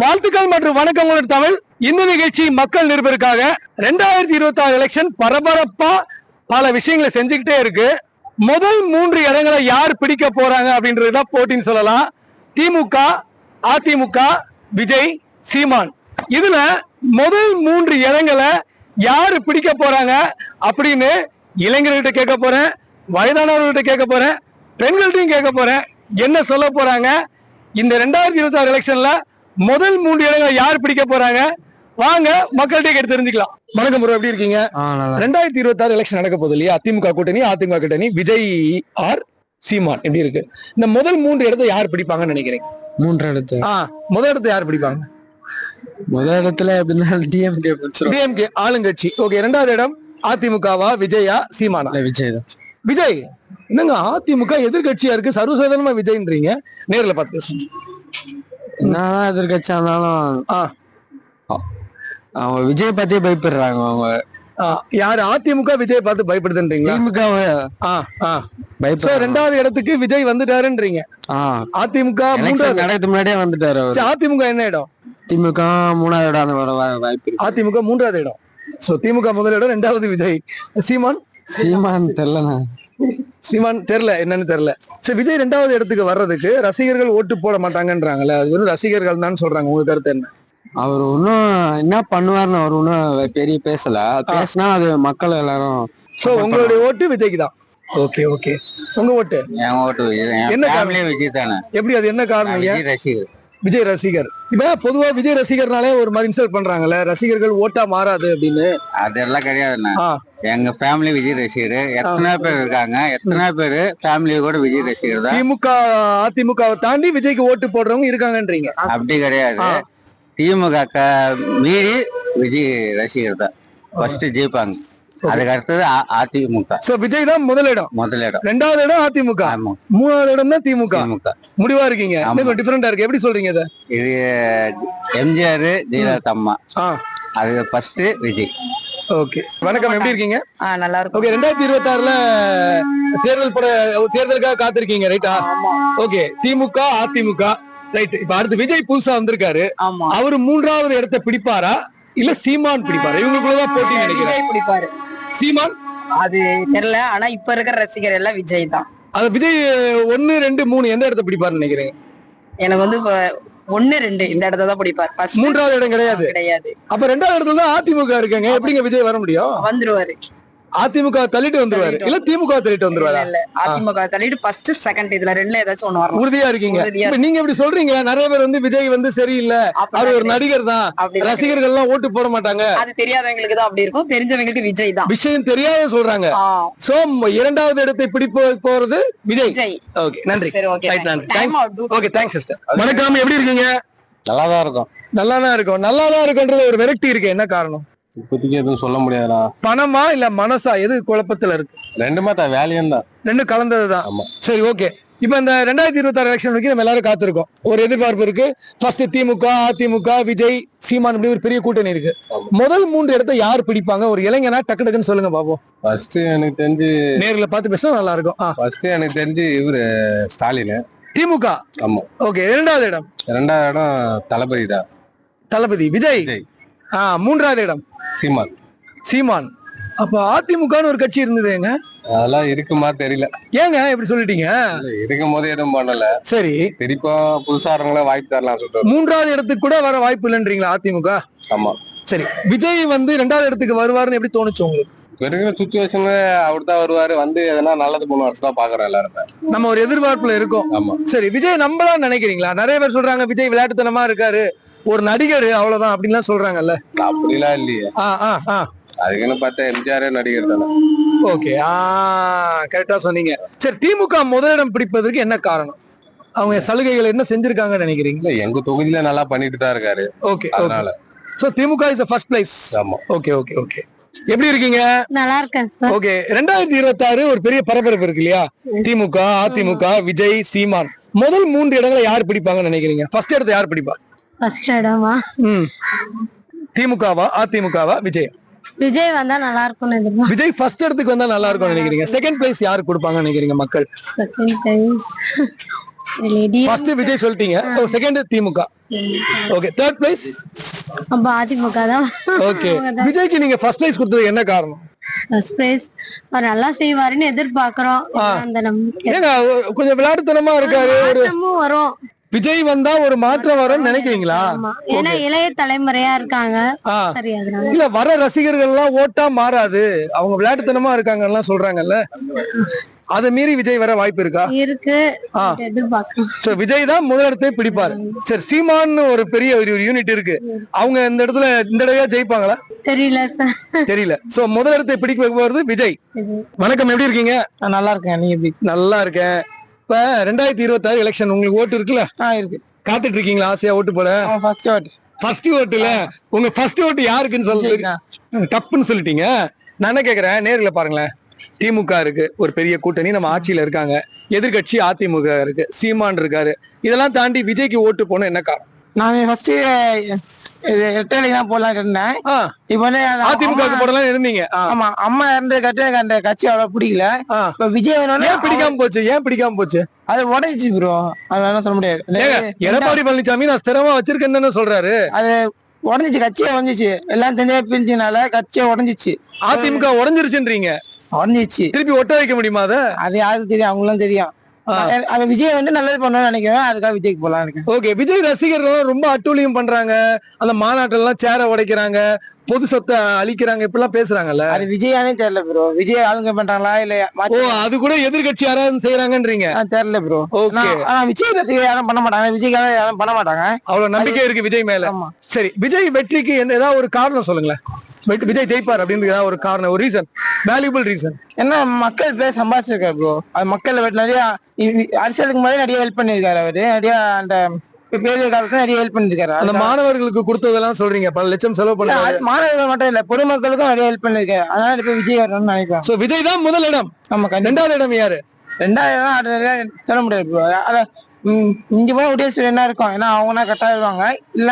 வாழ்த்துக்கள் மற்றும் வணக்கங்களோட தமிழ். இந்த நிகழ்ச்சி மக்கள் நிருபருக்காக ரெண்டாயிரத்தி இருபத்தி ஆறு எலெக்ஷன் பரபரப்பா பல விஷயங்களை செஞ்சுக்கிட்டே இருக்கு. முதல் மூன்று இடங்களை யார் பிடிக்க போறாங்க அப்படின்றதுதான் போட்டின்னு சொல்லலாம். திமுக அதிமுக விஜய் சீமான். இதுல முதல் மூன்று இடங்களை யாரு பிடிக்க போறாங்க அப்படின்னு இளைஞர்கள்ட்ட கேட்க போறேன் வயதானவர்கள்ட்ட கேட்க போறேன் பெண்கள்ட்டையும் கேட்க போறேன். என்ன சொல்ல போறாங்க? இந்த ரெண்டாயிரத்தி இருபத்தி ஆறு எலெக்ஷன்ல முதல் மூன்று இடங்களை யார் பிடிக்க போறாங்க? வாங்க மக்கள்கிட்ட கேட்டு தெரிஞ்சுக்கலாம். வணக்கம் ப்ரோ எப்படி இருக்கீங்க? ரெண்டாயிரத்தி இருபத்தி ஆறு எலெக்ஷன் நடக்க போகுது இல்லையா? அதிமுக கூட்டணி அதிமுக கூட்டணி விஜய் ஆர் சீமான் எப்படி இருக்கு? இந்த முதல் மூன்று இடத்தை யார் பிடிப்பாங்கன்னு நினைக்கிறீங்க? மூன்று இடத்து. முதல் இடத்தை யார் பிடிப்பாங்க? முதல் இடத்துல எப்படின்னா டிஎம்கே டிஎம்கே ஆளுங்கட்சி. ஓகே ரெண்டாவது இடம் அதிமுகவா விஜயா சீமானா? விஜய் தான். விஜய் என்னங்க அதிமுக எதிர்கட்சியா இருக்கு? சர்வசாதாரணமா விஜய்ன்றீங்க. நேர்ல பார்த்து என்னதான் எதிர்கட்சியா இருந்தாலும் அவங்க விஜய் பத்தியே பயப்படுறாங்க அவங்க. யாரு? அதிமுக விஜய் பார்த்து பயப்படுதுன்றீங்களா? திமுக ரெண்டாவது இடத்துக்கு விஜய் வந்துட்டாருன்றீங்க. அதிமுக நடக்கிறதுக்கு முன்னாடியே வந்துட்டாரு அதிமுக என்ன இடம்? திமுக மூணாவது இடம் வாய்ப்பு அதிமுக மூன்றாவது இடம். சோ திமுக முதல் இடம் ரெண்டாவது விஜய். சீமான்? சீமான் தெரியலண்ணா. சீமான் தெரியல என்னன்னு தெரியல. சரி விஜய் ரெண்டாவது இடத்துக்கு வர்றதுக்கு ரசிகர்கள் ஓட்டு போட மாட்டாங்கன்றாங்கல்ல அது வெறும் ரசிகர்கள் தான் சொல்றாங்க. உங்க கருத்து என்ன? அவர் இன்னும் என்ன பண்ணுவாருன்னு அவர் இன்னும் பெரிய பேசல. பேசினா அது மக்கள் எல்லாரும் சோ உங்களுடைய ஓட்டு விஜய்க்கு தான். ஓகே ஓகே உங்க ஓட்டு? என் ஓட்டு என்ன ஃபேமிலியே விஜய் தானே. எப்படி அது என்ன காரணம்? ரசிகர். விஜய் ரசிகர். இப்ப பொதுவா விஜய் ரசிகர்னாலே ஒரு மாதிரி இன்சல்ட் பண்றாங்கல்ல. ரசிகர்கள் ஓட்டா மாறாது அப்படின்னு. அதெல்லாம் கிடையாதுண்ணா எங்க ஃபேமிலி விஜய் ரசிகர். எத்தனை பேர் இருக்காங்க? எத்தனை பேர் ஃபேமிலி கூட விஜய் ரசிகர் தான்? திமுக அதிமுகவை தாண்டி விஜய்க்கு ஓட்டு போடுறவங்க இருக்காங்கன்றீங்க. அப்படி கிடையாது. திமுக மீறி விஜய் ரசிகர் தான். ஃபர்ஸ்ட் ஜெயிப்பாங்க. அதுக்கு அடுத்தது அதிமுக. சோ விஜய் தான் முதலிடம் முதலிடம் ரெண்டாவது இடம் அதிமுக. ஆமா. மூணாவது இடம் தான் திமுக. திமுக. முடிவா இருக்கீங்க. இன்னும் டிஃபரெண்டா இருக்கு. எப்படி சொல்றீங்க இத? இது எம்ஜிஆர் ஜெயலலிதா அம்மா அது ஃபர்ஸ்ட் விஜய். ஓகே வணக்கம். எப்படி இருக்கீங்க? ஆ நல்லா இருக்கும். ஓகே ரெண்டாயிரத்தி இருபத்தி ஆறுல தேர்தல் பட தேர்தலுக்காக காத்திருக்கீங்க ரைட்டா ஓகே திமுக அதிமுக. ரைட் இப்ப அடுத்து விஜய் புதுசா வந்திருக்காரு. ஆமா. அவரு மூன்றாவது இடத்தை பிடிப்பாரா? இல்ல சீமான் பிடிப்பாரா? இவங்களுக்குள்ளதான் போட்டி நினைக்கிறேன் விஜய் பிடிப்பாரு. சீமான்? அது தெரியல ஆனா இப்ப இருக்கிற ரசிகர் எல்லாம் விஜய் தான். அது விஜய் ஒன்னு ரெண்டு மூணு எந்த இடத்தை பிடிப்பாருன்னு நினைக்கிறீங்க? எனக்கு வந்து ஒண்ணு ரெண்டு இந்த இடத்த தான் பிடிப்பாரு. மூன்றாவது இடம் கிடையாது. கிடையாது. அப்ப ரெண்டாவது இடத்துல தான் அதிமுக இருக்காங்க. எப்படிங்க விஜய் வர முடியும்? வந்துருவாரு. அதிமுக தள்ளிட்டு வந்துருவாரு. இல்ல திமுக தள்ளிட்டு வந்துருவாரா? இல்ல அதிமுக தள்ளிட்டு ஃபர்ஸ்ட் செகண்ட் இதுல ரெண்டுல ஏதாச்சும் ஒண்ணு வரணும். உறுதியா இருக்கீங்க. நீங்க இப்படி சொல்றீங்க நிறைய பேர் வந்து விஜய் வந்து சரியில்லை. அவர் ஒரு. நடிகர் தான். ரசிகர்கள் எல்லாம் ஓட்டு போட மாட்டாங்க. அது தெரியாதவங்களுக்கு தான் அப்படி இருக்கும். தெரிஞ்சவங்களுக்கு விஜய் தான். விஷயம் தெரியாத சொல்றாங்க. சோ இரண்டாவது இடத்தை பிடிப்பு போறது விஜய். ஓகே நன்றி. சரி ஓகே நன்றி time thanks out okay thanks sister வணக்கம் எப்படி இருக்கீங்க? நல்லா தான் இருக்கும். நல்லா தான் இருக்கும். நல்லா தான் இருக்குன்றது ஒரு விரக்தி இருக்கு. என்ன காரணம்? இப்போதைக்கு எதுவும் சொல்ல முடியாதுண்ணா பணமா இல்ல மனசா? எது குழப்பத்துல இருக்கு? ரெண்டுமே தான் வேலையும் தான் ரெண்டும் கலந்ததுதான் ஆமா. சரி ஓகே. இப்ப இந்த ரெண்டாயிரத்தி இருபத்தி ஆறு எலெக்ஷன் வரைக்கும் நம்ம எல்லாரும் காத்திருக்கோம். ஒரு எதிர்பார்ப்பு இருக்கு. ஃபர்ஸ்ட் திமுக அதிமுக விஜய் சீமான் இப்படி ஒரு பெரிய கூட்டணி இருக்கு. முதல் மூன்று இடத்தை யார் பிடிப்பாங்க? ஒரு இளைஞனா டக்கு டக்குன்னு சொல்லுங்க பாப்போம். ஃபர்ஸ்ட் எனக்கு தெரிஞ்சு நேர்ல பார்த்து பேசினா நல்லா இருக்கும். ஃபர்ஸ்ட் எனக்கு தெரிஞ்சு இவரு ஸ்டாலின். திமுக? ஆமா. ஓகே இரண்டாவது இடம். ரெண்டாவது இடம் தளபதி தான் தளபதி விஜய். மூன்றாவது இடம். சீமான். சீமான். அப்ப அதிமுகன்னு ஒரு கட்சி இருந்ததுங்க அதெல்லாம் இருக்குமா தெரியல. ஏங்க இப்படி சொல்லிட்டீங்க? இருக்கும் போது எதுவும் பண்ணல. சரி. திருப்பா புதுசாரங்கள வாய்ப்பு தரலாம் சொல்லிட்டு மூன்றாவது இடத்துக்கு கூட வர வாய்ப்பு இல்லைன்றீங்களா அதிமுக? ஆமா. சரி விஜய் வந்து ரெண்டாவது இடத்துக்கு வருவாருன்னு எப்படி தோணுச்சு உங்களுக்கு? இருக்கிற சுச்சுவேஷன்ல அவர் தான் வருவாரு. வந்து எதனா நல்லது மூணு வருஷம் தான் பாக்குறோம் எல்லாருமே. நம்ம ஒரு எதிர்பார்ப்புல இருக்கோம். ஆமா. சரி விஜய் நம்பலாம் நினைக்கிறீங்களா? நிறைய பேர் சொல்றாங்க விஜய் விளையாட்டுத்தனமா இருக்காரு. ஒரு நடிகர் அவ்வளவுதான் அப்படின்லாம் சொல்றாங்கல்ல? அப்படிலாம் இல்லையே. ஆ ஆ ஆ. அதுக்குன்னு பார்த்தா எம்ஜிஆரே நடிகர் தானே. ஓகே ஆ கரெக்டா சொன்னீங்க. சரி திமுக முதலிடம் பிடிப்பதற்கு என்ன காரணம்? அவங்க சலுகைகள் என்ன செஞ்சிருக்காங்கன்னு நினைக்கிறீங்க எங்க தொகுதியில நல்லா பண்ணிட்டு தான் இருக்காரு. Okay okay. அதனால. So DMK is first place ஆமா. Okay okay okay. எப்படி இருக்கீங்க? நல்லா இருக்கேன் சார் ஓகே ரெண்டாயிரத்தி இருபத்தி ஆறு ஒரு பெரிய பரபரப்பு இருக்கு இல்லையா? திமுக அதிமுக விஜய் சீமான். முதல் மூன்று இடங்களை யார் பிடிப்பாங்கன்னு நினைக்கிறீங்க? ஃபர்ஸ்ட் இடத்தை யார் பிடிப்பா? ஃபர்ஸ்ட் இடமா? ம். திமுகவா? அதிமுகவா? விஜய். விஜய் வந்தா நல்லா இருக்கும்னு எதிர்பார்க்கிறேன் விஜய் ஃபர்ஸ்ட் இடத்துக்கு வந்தா நல்லா இருக்கும்னு நினைக்கிறீங்க. செகண்ட் பிளேஸ் யாரு கொடுப்பாங்கன்னு நினைக்கிறீங்க மக்கள்? செகண்ட் லேடி ஃபர்ஸ்ட் விஜய் சொல்லிட்டீங்க. Second DMK. Okay third place அப்ப அதிமுக தான். ஓகே விஜய்க்கு நீங்க ஃபர்ஸ்ட் பிரைஸ் கொடுத்தது என்ன காரணம்? அவர் நல்லா செய்வாருன்னு எதிர்பார்க்கிறோம். அந்த நம்பிக்கை. கொஞ்சம் விளையாட்டுத்தனமா இருக்காரு. வரும். விஜய் வந்தா ஒரு மாற்றம் வரும்னு நினைக்கிறீங்களா? ஏன்னா இளைய தலைமுறையா இருக்காங்க. ஆ. சரி அதனால. இல்ல வர ரசிகர்கள் எல்லாம் ஓட்டா மாறாது. அவங்க விளையாட்டுத்தனமா இருக்காங்க சொல்றாங்கல்ல. அதை மீறி விஜய் வர வாய்ப்பு இருக்கா? இருக்கு. சோ விஜய் தான் முதலிடத்தை பிடிப்பாரு. சரி சீமான்னு ஒரு பெரிய ஒரு யூனிட் இருக்கு. அவங்க இந்த இடத்துல இந்த தடவையா ஜெயிப்பாங்களா? தெரியல சார் தெரியல. சோ முதலிடத்தை பிடிக்க போறது விஜய். வணக்கம் எப்படி இருக்கீங்க? நல்லா இருக்கேன். நீங்க எப்படி நல்லா இருக்கேன். இப்ப ரெண்டாயிரத்தி இருபத்தி ஆறு எலெக்ஷன் உங்களுக்கு ஓட்டு இருக்குல்ல? இருக்கு. காத்துட்டு இருக்கீங்களா ஆசையா ஓட்டு போட? ஃபர்ஸ்ட் வாட் ஃபர்ஸ்ட் ஓட்டுல. உங்க ஃபர்ஸ்ட் ஓட்டு யாருக்குன்னு சொல்லுங்க டப்புன்னு சொல்லிட்டீங்க. நான் என்ன கேக்குறேன்? நேர்ல பாருங்களேன். திமுக இருக்கு ஒரு பெரிய கூட்டணி. நம்ம ஆட்சியில இருக்காங்க. எதிர்க்கட்சி அதிமுக இருக்கு சீமான் இருக்காரு. இதெல்லாம் தாண்டி விஜய்க்கு ஓட்டு போன என்ன காரணம்? நான் ஃபர்ஸ்ட் தான் போடலாம் இருந்தேன். இப்போ வந்து அதிமுக போடலாம் இருந்தீங்க. ஆமா அம்மா இறந்து கட்டு அந்த கட்சி அவ்வளவு பிடிக்கல. இப்ப விஜய் ஏன் பிடிக்காம போச்சு? ஏன் பிடிக்காம போச்சு? அது உடஞ்சிச்சு ப்ரோ அதனால சொல்ல முடியாது. எடப்பாடி பழனிசாமி நான் ஸ்திரமா வச்சிருக்கேன்னு தானே சொல்றாரு. அது உடஞ்சிச்சு கட்சியே உடஞ்சிச்சு. எல்லாம் தெரிஞ்சே பிரிஞ்சனால கட்சியே உடஞ்சிச்சு. அதிமுக உடஞ்சிருச்சுன்றீங்க. உடஞ்சிச்சு. திருப்பி ஒட்ட வைக்க முடியுமா அத? அது யாருக்கு தெரியும்? அவங்களும் தெரியும். அது விஜய் வந்து நல்லது பண்ணணும்னு நினைக்கிறேன். அதுக்காக விஜய்க்கு போலாம் ஓகே விஜய் ரசிகர்கள் ரொம்ப அட்டூழியம் பண்றாங்க. அந்த மாநாட்டில் எல்லாம் சேர உடைக்கிறாங்க. பொது சொத்தை அழிக்கிறாங்க. இப்படிலாம் பேசுறாங்கல்ல. அது விஜயானே தெரியல ப்ரோ விஜய் ஆளுங்க பண்றாங்களா இல்ல ஓ அது கூட எதிர்க்கட்சி யாராவது செய்யறாங்கன்றீங்க தெரியல ப்ரோ ஓகே. ஆனா விஜய் யாரும் பண்ண மாட்டாங்க. விஜய்க்காக யாரும் பண்ண மாட்டாங்க. அவ்வளவு நம்பிக்கை இருக்கு விஜய் மேல. ஆமா. சரி விஜய் வெற்றிக்கு என்ன ஏதாவது ஒரு காரணம் சொல்லுங்களேன். வெற்றி- விஜய் ஜெயிப்பார் அப்படின்னு ஏதாவது ஒரு காரணம் ஒரு ரீசன் வேல்யூபிள் ரீசன் என்ன மக்கள் பேர் சம்பாதிச்சிருக்காரு ப்ரோ அது மக்கள் நிறைய அரசியலுக்கு முன்னாடி நிறைய ஹெல்ப் பண்ணிருக்காரு அவரு. நிறைய அந்த பேரியர் காலத்துல நிறைய ஹெல்ப் பண்ணிருக்காரு அந்த மாணவர்களுக்கு கொடுத்ததெல்லாம் சொல்றீங்க பல லட்சம் செலவு அது மாணவர்கள் மட்டும் இல்ல பொதுமக்களுக்கும் நிறைய ஹெல்ப் பண்ணிருக்காரு அதனால இப்ப விஜய் வரணும்னு நினைக்கிறேன். சோ விஜய் தான் முதல் இடம். கண்டிப்பா. ரெண்டாவது இடம் யாரு? ரெண்டாயிரம் அது நிறைய சொல்ல முடியாது அத இங்க போய் உதயசூரியன் என்ன இருக்கும்? ஏன்னா அவங்க கரெக்டா இருவாங்க இல்ல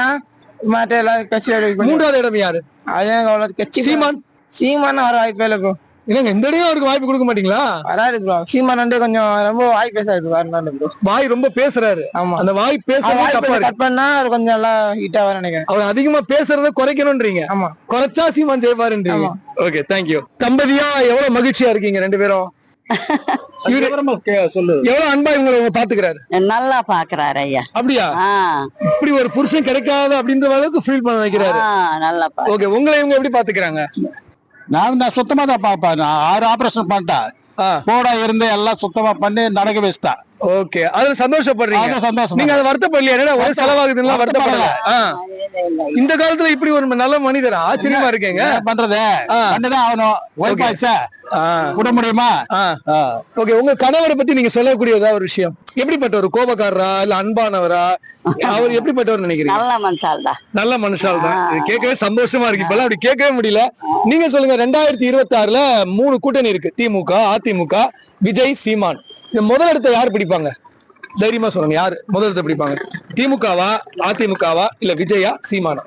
மற்ற எல்லாரும் கட்சி மூணு மூன்றாவது இடம் யாரு? அவ்வளவு கட்சி சீமான். சீமான் வர வாய்ப்பே இல்லை ப்ரோ இல்லங்க இந்த இடையும் அவருக்கு வாய்ப்பு கொடுக்க மாட்டீங்களா? வராது ப்ரோ சீமான் வந்து கொஞ்சம் ரொம்ப வாய் பேசாது வரணும் ப்ரோ வாய் ரொம்ப பேசுறாரு. ஆமா. அந்த வாய் பேசுறது கட் பண்ணா அது கொஞ்சம் நல்லா ஹீட் ஆகும் நினைக்கிறேன். அவர் அதிகமா பேசுறத குறைக்கணும்ன்றீங்க. ஆமா. குறைச்சா சீமான் ஜெயிப்பாருன்றீங்க. ஓகே தேங்க்யூ தம்பதியா எவ்வளவு மகிழ்ச்சியா இருக்கீங்க ரெண்டு பேரும்? எவ்வளவு அன்பா இவங்களை இவங்க பாத்துக்கிறாரு? நல்லா பாக்குறாரு ஐயா. அப்படியா? இப்படி ஒரு புருஷன் கிடைக்காத அப்படின்ற அளவுக்கு ஃபீல் பண்ண வைக்கிறாரு. நல்லா ஓகே உங்களை இவங்க எப்படி பாத்துக்கிறாங்க? நான் நான் சுத்தமா தான் பாப்பேன். நான் ஆறு ஆபரேஷன் பண்ணிட்டேன். ஆ. கூட இருந்து எல்லாம் சுத்தமா பண்ணி நடக்க வச்சுட்டேன். ஓகே. அதுல சந்தோஷப்படுறீங்க. அது சந்தோஷம். நீங்க அதை வருத்தப்படலையா? என்னடா ஒரே செலவாகுதுன்னா வருத்தப்படல. இந்த காலத்துல இப்படி ஒரு நல்ல மனிதர்? ஆச்சரியமா இருக்கேங்க. பண்றது. பண்ணிதான் ஆகணும். விட முடியுமா. ஓகே உங்க கணவரை பத்தி நீங்க சொல்லக்கூடிய ஏதாவது ஒரு விஷயம். எப்படிப்பட்டவர் கோபக்காரரா இல்ல அன்பானவரா? அவர் எப்படிப்பட்டவர் நினைக்கிறீங்க? நல்ல மனுஷால் தான் நல்ல மனுஷால் தான் கேட்கவே சந்தோஷமா இருக்கு. இப்பெல்லாம் அப்படி கேட்கவே முடியல. நீங்க சொல்லுங்க ரெண்டாயிரத்தி இருபத்தி ஆறுல மூணு கூட்டணி இருக்கு. திமுக அதிமுக விஜய் சீமான். இந்த முதல் இடத்தை யார் பிடிப்பாங்க? தைரியமா சொல்லுங்க யாரு முதல் இடத்தை பிடிப்பாங்க? திமுகவா அதிமுகவா இல்ல விஜயா சீமானா.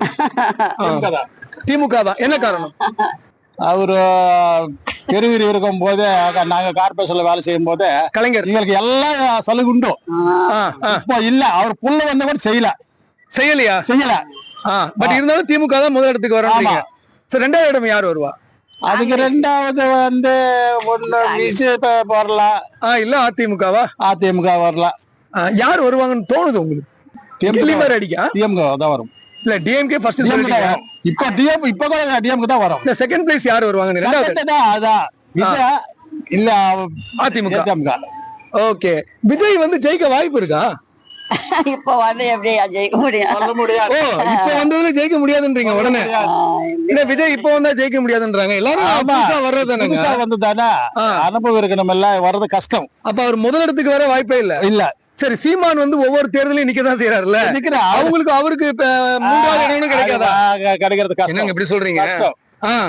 திமுக தான் என்ன காரணம்? அவரு பெருவிரி இருக்கும் போது நாங்க கார்பரேஷன்ல வேலை செய்யும் போது கலைஞர். எங்களுக்கு எல்லாம் சலுகை உண்டு. ஆ, ஆ. இப்போ இல்ல அவர் புள்ள வந்த கூட செய்யல. செய்யலையா? செய்யல. பட் இருந்தாலும் திமுக தான் முதல் இடத்துக்கு வராங்க சரி ரெண்டாவது இடம் யார் வருவா? அதுக்கு ரெண்டாவது வந்து ஒண்ணு விசி வரலாம் ஆ இல்ல அதிமுகவா? அதிமுக வரலாம் யார் வருவாங்கன்னு தோணுது உங்களுக்கு? மாதிரி அடிக்கா? டிஎம்க தான் வரும். இல்ல டிஎம்கே ஃபர்ஸ்ட். இப்போ டிஎம் இப்போ கூட டிஎம்க தான் வரும். இல்ல செகண்ட் பிளேஸ் யார் வருவாங்க அதான். விஜய் இல்ல அதிமுக. அதிமுக ஓகே. விஜய் வந்து ஜெயிக்க வாய்ப்பு இருக்கா? இப்ப வந்து எப்படி ஜெயிக்க முடியும் சொல்ல முடியாது. இப்ப வந்ததுல ஜெயிக்க முடியாதுன்றீங்க உடனே. இல்ல விஜய் இப்ப வந்தா ஜெயிக்க முடியாதுன்றாங்க. எல்லாரும் ஆமா. புதுசா வர்றதுதானங்க புதுசா வந்து தானே ஆ. அனுபவம் இருக்கணும் எல்லாம் வர்றது கஷ்டம். அப்ப அவர் முதல் இடத்துக்கு வர வாய்ப்பே இல்ல. இல்ல. சரி சீமான் வந்து ஒவ்வொரு தேர்தலையும் நிக்கதான் செய்யறாருல்ல நிக்கிற அவங்களுக்கு அவருக்கு இப்ப மூன்றாவது இடம்னு கிடைக்காதா? கிடைக்கிறது என்னங்க கஷ்டம் இப்படி சொல்றீங்க?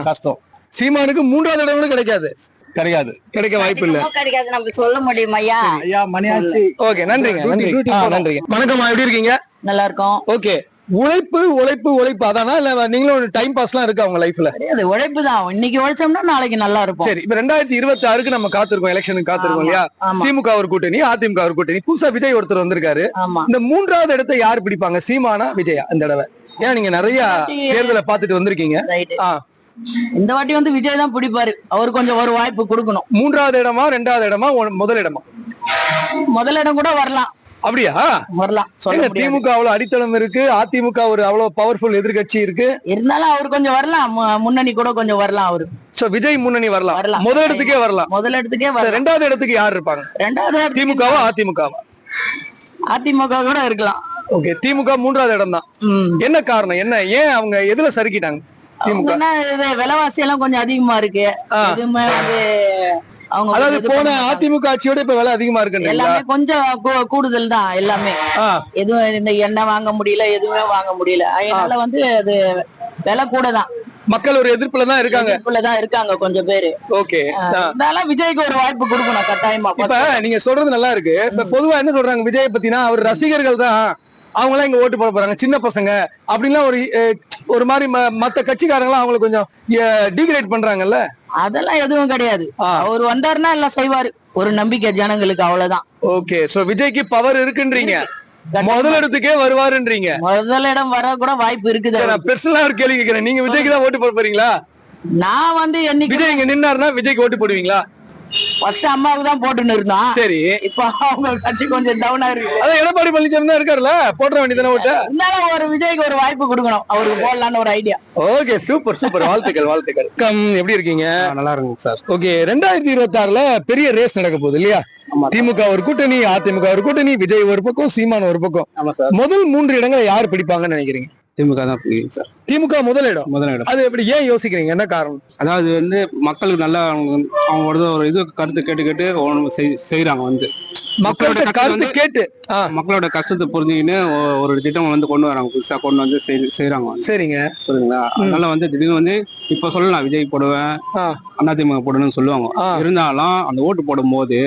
கஷ்டம். சீமானுக்கு மூன்றாவது இடம் கூட கிடைக்காது. கிடைக்காது. கிடைக்க வாய்ப்பு இல்ல. கிடைக்காது. நம்ம சொல்ல முடியும் ஐயா? ஐயா மணியாச்சு. ஓகே நன்றிங்க நன்றி நன்றிங்க. வணக்கம்மா எப்படி இருக்கீங்க? நல்லா இருக்கும் ஓகே. உழைப்பு உழைப்பு உழைப்பு அதானா? இல்ல நீங்களும் டைம் பாஸ்லாம் இருக்கா உங்க லைஃப்ல கிடையாது உழைப்பு தான். இன்னைக்கு உழைச்சோம்னா நாளைக்கு நல்லா இருப்போம். சரி இப்ப ரெண்டாயிரத்தி இருபத்தி ஆறுக்கு நம்ம காத்திருக்கோம் எலெக்ஷனுக்கு காத்திருக்கோம் இல்லையா? திமுக ஒரு கூட்டணி அதிமுக ஒரு கூட்டணி. புதுசா விஜய் ஒருத்தர் வந்திருக்காரு. இந்த மூன்றாவது இடத்தை யார் பிடிப்பாங்க? சீமானா விஜயா? இந்த தடவை. ஏன்னா நீங்க நிறைய தேர்தலை பார்த்துட்டு வந்திருக்கீங்க. இந்த வாட்டி வந்து விஜய் தான் பிடிப்பாரு. அவரு கொஞ்சம் ஒரு வாய்ப்பு கொடுக்கணும். மூன்றாவது இடமா ரெண்டாவது இடமா முதல் இடமா? முதலிடம் கூட வரலாம். அப்படியா? வரலாம். திமுக அவ்வளவு அடித்தளம் இருக்கு அதிமுக ஒரு அவ்வளவு பவர்ஃபுல் எதிர்க்கட்சி இருக்கு. இருந்தாலும் அவர் கொஞ்சம் வரலாம். முன்னணி கூட கொஞ்சம் வரலாம் அவரு. சோ விஜய் முன்னணி வரலாம். வரலாம். முதல் இடத்துக்கே வரலாம். முதல் இடத்துக்கே வரலாம். ரெண்டாவது இடத்துக்கு யார் இருப்பாங்க? ரெண்டாவது திமுகவா அதிமுகவா? அதிமுக கூட இருக்கலாம். ஓகே திமுக மூன்றாவது இடம் தான். என்ன காரணம்? என்ன ஏன் அவங்க எதுல சறுக்கிட்டாங்க? விலைவாசி எல்லாம் கொஞ்சம் அதிகமா இருக்கு. எதுவுமே வந்து அவங்க அதாவது போன. அதிமுக ஆட்சியோட இப்ப விலை அதிகமா இருக்குன்றீங்களா எல்லாமே கொஞ்சம் கூடுதல் தான் எல்லாமே. எதுவும் இந்த எண்ணெய் வாங்க முடியல எதுவுமே வாங்க முடியல. அதனால வந்து அது விலை கூட தான். மக்கள் ஒரு எதிர்ப்புல தான் இருக்காங்க. தான் இருக்காங்க கொஞ்சம் பேரு. ஓகே. இருந்தாலும் விஜய்க்கு ஒரு வாய்ப்பு கொடுக்கணும் கட்டாயமா இப்ப நீங்க சொல்றது நல்லா இருக்கு. இப்ப பொதுவா என்ன சொல்றாங்க விஜய பத்தினா அவர் ரசிகர்கள் தான் அவங்க எல்லாம் இங்க ஓட்டு போட போறாங்க. சின்ன பசங்க அப்படின்லாம் ஒரு ஒரு மாதிரி மத்த கட்சிக்காரங்க அவங்கள கொஞ்சம் டிகிரேட் பண்றாங்கல்ல? அதெல்லாம் எதுவும் கிடையாது. அவர் வந்தாருன்னா எல்லாம் செய்வாரு. ஒரு நம்பிக்கை ஜனங்களுக்கு அவ்வளவுதான். ஓகே. சோ விஜய்க்கு பவர் இருக்குன்றீங்க. முதல் இடத்துக்கே வருவாருன்றீங்க. முதலிடம் வர கூட வாய்ப்பு இருக்குது. பெர்சனலா ஒரு கேள்வி கேட்கிறேன். நீங்க விஜய்க்கு தான் ஓட்டு போட போறீங்களா? நான் வந்து என்னைக்கு விஜய் இங்க நின்னாருன்னா விஜய்க்கு ஓட்டு போடுவீங்களா? ஃபர்ஸ்ட் அம்மாவுக்கு தான் போட்டுன்னு இருந்தோம். சரி. இப்ப அவங்க கட்சி கொஞ்சம் டவுனா இருக்கு. அதான் எடப்பாடி பழனிசாமி தான் இருக்காருல்ல? போடுற வேண்டியதானே ஓட்டு? இருந்தாலும் ஒரு விஜய்க்கு ஒரு வாய்ப்பு கொடுக்கணும். அவருக்கு போடலான்னு ஒரு ஐடியா ஓகே சூப்பர் சூப்பர் வாழ்த்துக்கள் வாழ்த்துக்கள். கம் எப்படி இருக்கீங்க? நல்லா இருக்குங்க சார். ஓகே ரெண்டாயிரத்தி இருபத்தி ஆறுல பெரிய ரேஸ் நடக்க போகுது இல்லையா? திமுக ஒரு கூட்டணி அதிமுக ஒரு கூட்டணி விஜய் ஒரு பக்கம் சீமான் ஒரு பக்கம். முதல் மூன்று இடங்களை யார் பிடிப்பாங்கன்னு நினைக்கிறீங்க? திமுக தான் பிடிக்கும் சார். திமுக முதல் இடம் முதலிடம். அது எப்படி ஏன் யோசிக்கிறீங்க? என்ன காரணம்? அதாவது வந்து மக்களுக்கு நல்லா அவங்க அவங்களோட ஒரு இது கருத்து கேட்டு கேட்டு ஒண்ணு செய்- செய்றாங்க வந்து. மக்களோட கருத்து கேட்டு மக்களோட கஷ்டத்தை புரிஞ்சுக்கின்னு ஒரு திட்டம் வந்து கொண்டு வராங்க புதுசா கொண்டு வந்து செய்- செய்றாங்க வந்து. சரிங்க. புரியுதுங்களா? அதனால வந்து திடீர்னு வந்து இப்ப சொல்லலாம் விஜய் போடுவேன் அதிமுக போடணும்னு சொல்லுவாங்க. இருந்தாலும் அந்த ஓட்டு போடும் போது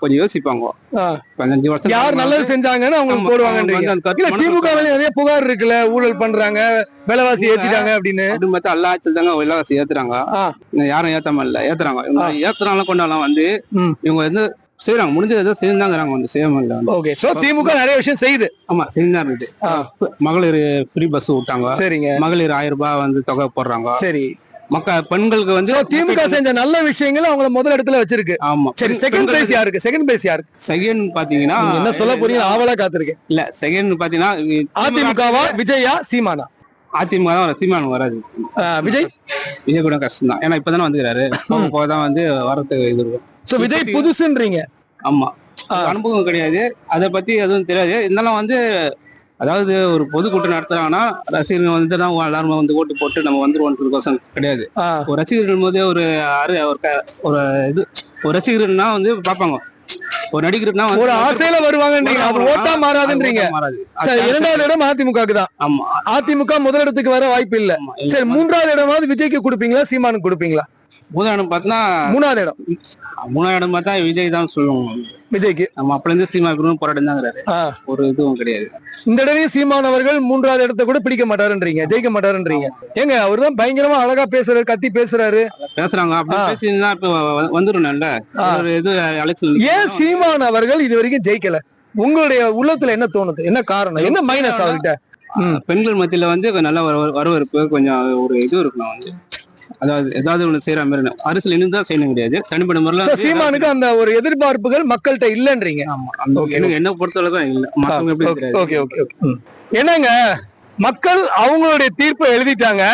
கொஞ்சம் யோசிப்பாங்க. பதினஞ்சு வருஷம் யார் நல்லது செஞ்சாங்கன்னு அவங்க மனசுல திமுக நிறைய புகார் இருக்குல்ல ஊழல் பண்றாங்க விலைவாசி ஏத்திட்டாங்க அப்படின்னு. அப்படின்னு பார்த்தா எல்லா ஆட்சியில் தாங்க விலைவாசி ஏத்துறாங்க. யாரும் ஏத்தாம இல்ல ஏத்துறாங்க. இவங்க ஏத்துறாலும் கொண்டாலும் வந்து. இவங்க வந்து செய்யறாங்க முடிஞ்சது ஏதோ செஞ்சுதாங்கிறாங்க வந்து செய்யாம இல்ல வந்து. ஓகே சோ திமுக நிறைய விஷயம் செய்யுது. ஆமா செஞ்சுதான் இருக்குது. ஆ. மகளிர் ஃப்ரீ பஸ் விட்டாங்க. சரிங்க. மகளிர் ஆயிரம் ரூபாய் வந்து தொகை போடுறாங்க. சரி. மக்க பெண்களுக்கு வந்து திமுக செஞ்ச நல்ல விஷயங்கள் அவங்கள முதல் இடத்துல வச்சிருக்கு. ஆமா. சரி செகண்ட் பிரைஸ் யாருக்கு? செகண்ட் பிரைஸ் யாருக்கு? செகண்ட் பாத்தீங்கன்னா என்ன சொல்ல போறீங்க? ஆவலா காத்திருக்கேன். இல்ல செகண்ட் பாத்தீங்கன்னா அதிமுகவா விஜயா சீமானா? அதிமுக தான் சீமான் வராது. விஜய்? விஜய் கூட கஷ்டம் தான் ஏன்னா இப்பதானே வந்துக்கிறாரு. போக போக தான் வந்து வரத்துக்கு இது இருக்கும். சோ விஜய் புதுசுன்றீங்க? ஆமா. அனுபவம் கிடையாது. அதை பத்தி எதுவும் தெரியாது. இருந்தாலும் வந்து அதாவது ஒரு பொதுக்கூட்டம் நடத்துறாங்கன்னா ரசிகர்கள் வந்து தான் எல்லாரும் வந்து ஓட்டு போட்டு நம்ம வந்துருவோன்றதுக்கோசம் கிடையாது. ஒரு ரசிகர்கள் போது ஒரு அரு ஒரு இது ஒரு ரசிகர்னா வந்து பார்ப்பாங்க. ஒரு நடிகர்னா வந்து ஒரு ஆசையில வருவாங்கன்றீங்க. அது ஓட்டா மாறாதுன்றீங்க. இரண்டாவது இடம் அதிமுகவுக்கு தான். ஆமா. அதிமுக முதல் இடத்துக்கு வர வாய்ப்பு இல்ல. சரி மூன்றாவது இடமாவது விஜய்க்கு கொடுப்பீங்களா? சீமானுக்கு கொடுப்பீங்களா? மூணாயிரம் பார்த்தா மூணாவது இடம் மூணாயிரம் பார்த்தா விஜய் தான் சொல்லுவாங்க. விஜய்க்கு? நம்ம அப்பல இருந்து சீமா இருக்கணும் போராட்டம் ஆ. ஒரு இதுவும் கிடையாது. இந்த தடவையும் சீமான் அவர்கள் மூன்றாவது இடத்தை கூட பிடிக்க மாட்டாருன்றீங்க ஜெயிக்க மாட்டாருன்றீங்க. ஏங்க அவர் தான் பயங்கரமா அழகா பேசுறாரு கத்தி பேசுறாரு. பேசுறாங்க. பேசியிருந்தா இப்ப வ- வந்துரும்ல ஆ. ஒரு இது அலெக்ஷன் ஏன் சீமான் அவர்கள் இது வரைக்கும் ஜெயிக்கல? உங்களுடைய உள்ளத்துல என்ன தோணுது? என்ன காரணம்? என்ன மைனஸ் அவர்கிட்ட. பெண்கள் மத்தியில வந்து நல்ல வர- வரவேற்பு கொஞ்சம் ஒரு இது இருக்கணும் வந்து. அதாவது ஏதாவது ஒண்ணு செய்யற மாதிரி. அரசியல் இருந்து தான் செய்யணும் கிடையாது தனிப்பட்ட முறையில சீமானுக்கு அந்த ஒரு எதிர்பார்ப்புகள் மக்கள்கிட்ட இல்லன்றீங்க. ஆமா அந்த. எனக்கு என்ன பொறுத்தளவுக்கு இல்ல. மத்தவங்க எப்படி ஓகே ஓகே என்னங்க? மக்கள் அவங்களுடைய தீர்ப்பை எழுதிட்டாங்க.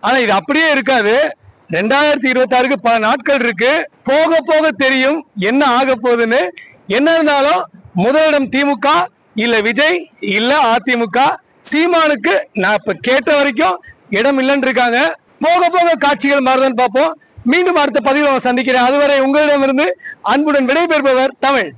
ஆனா இது அப்படியே இருக்காது. ரெண்டாயிரத்தி இருபத்தி ஆறுக்கு பல நாட்கள் இருக்கு. போக போக தெரியும் என்ன ஆக போகுதுன்னு. என்ன இருந்தாலும் முதலிடம் திமுக இல்ல விஜய் இல்ல அதிமுக. சீமானுக்கு நான் இப்ப கேட்ட வரைக்கும் இடம் இல்லைன்னு இருக்காங்க. போக போக காட்சிகள் மாறுதான்னு பார்ப்போம். மீண்டும் அடுத்த பதிவில் சந்திக்கிறேன். அதுவரை உங்களிடமிருந்து அன்புடன் விடைபெறுபவர் தமிழ்.